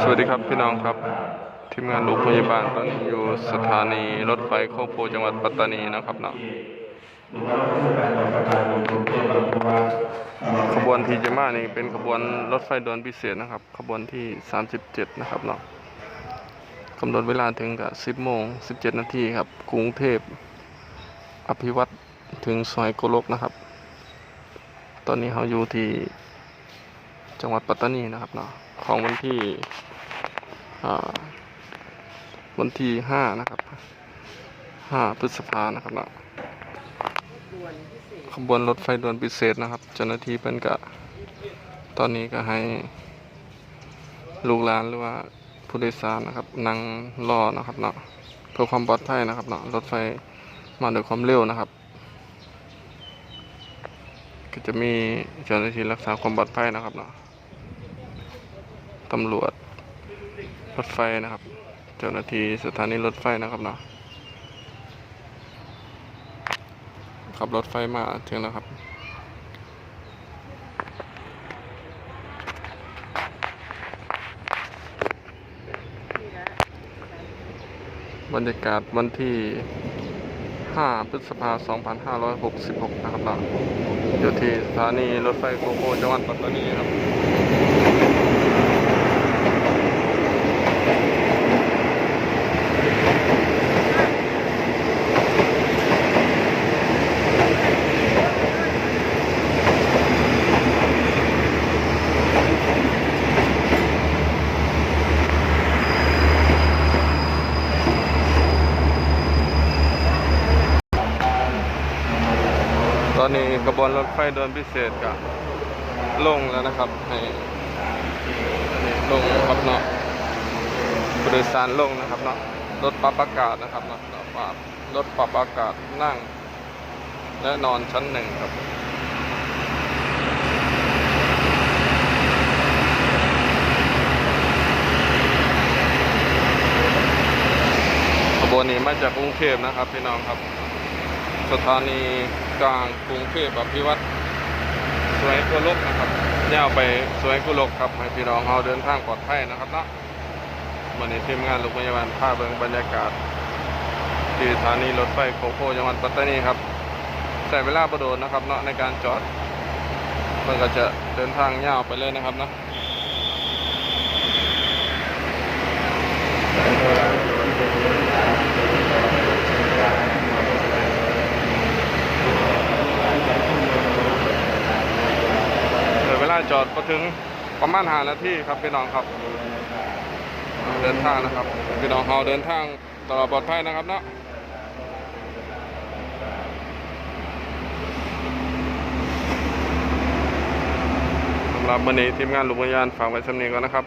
สวัสดีครับพี่น้องครับ ทีมงานโรงพยาบาลตอนนี้อยู่สถานีรถไฟโคกโพจังหวัดปัตตานีนะครับเนาะขบวนทีจะมานี่เป็นขบวนรถไฟด่วนพิเศษนะครับ ขบวนที่ 37 นะครับเนาะกำหนดเวลาถึงกับ 10 โมง 17 นาทีครับ กรุงเทพ อภิวัตถึงซอยโกลกนะครับ ตอนนี้เราอยู่ที่ จังหวัดปัตตานีนะครับเนาะของวันที่วันที่ห้านะครับห้าพฤษภานะครับเนาะขบวนรถไฟด่วนพิเศษนะครับ เจ้าหน้าที่เป็นกะตอนนี้ก็ให้ลูกหลานหรือว่าผู้โดยสารนะครับนั่งรอนะครับเนาะเพื่อความปลอดภัยนะครับเนาะรถไฟมาด้วยความเร็วนะครับ ก็จะมีเจ้าหน้าที่รักษาความปลอดภัยนะครับเนาะ ตำรวจ รถไฟนะครับ เจ้าหน้าที่สถานีรถไฟนะครับเนาะขับรถไฟมาถึงแล้วครับบรรยากาศวันที่ 5 พฤษภาคม 2566 นะครับเนาอยู่ที่สถานีรถไฟโกโกจังหวัดปัตตานีครับ ตอนนี้กระบวนรถไฟเด่วนพิเศษก็ลงแล้วนะครับให้นี่ลงครับเนาะผู้โดยสารลงนะครับเนาะรถปรับอากาศนะครับเนาะรถปรับรถปรับอากาศนั่ง และนอนชั้นหนึ่งครับขบวนนี้มาจากกรุงเทพนะครับพี่น้องครับ สถานีกลางกรุงเทพอภิวัตรสวยกุลกนะครับยาวไปสวยกุลกครับให้พี่น้องเราเดินทางปลอดภัยนะครับเนาะวันนี้ทีมงานโรงพยาบาลพาเบิงบรรยากาศ ที่สถานีรถไฟโคโคจังหวัดปัตตานีครับใช้เวลาประโดดนะครับเนาะในการจอดมันก็จะเดินทางยาวไปเลยนะครับเนาะ จอดก็ถึงประมาณหานาทีครับพี่น้องครับ เดินทางนะครับพี่น้องเราเดินทางตลอดปลอดภัยนะครับเนาะสำหรับวันนี้ทีมงานลุมพยานฝากไว้สำเนียงก่อนนะครับ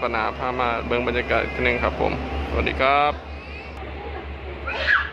ปนาพามาเบิ่งบรรยากาศทีนึงครับผม สวัสดีครับ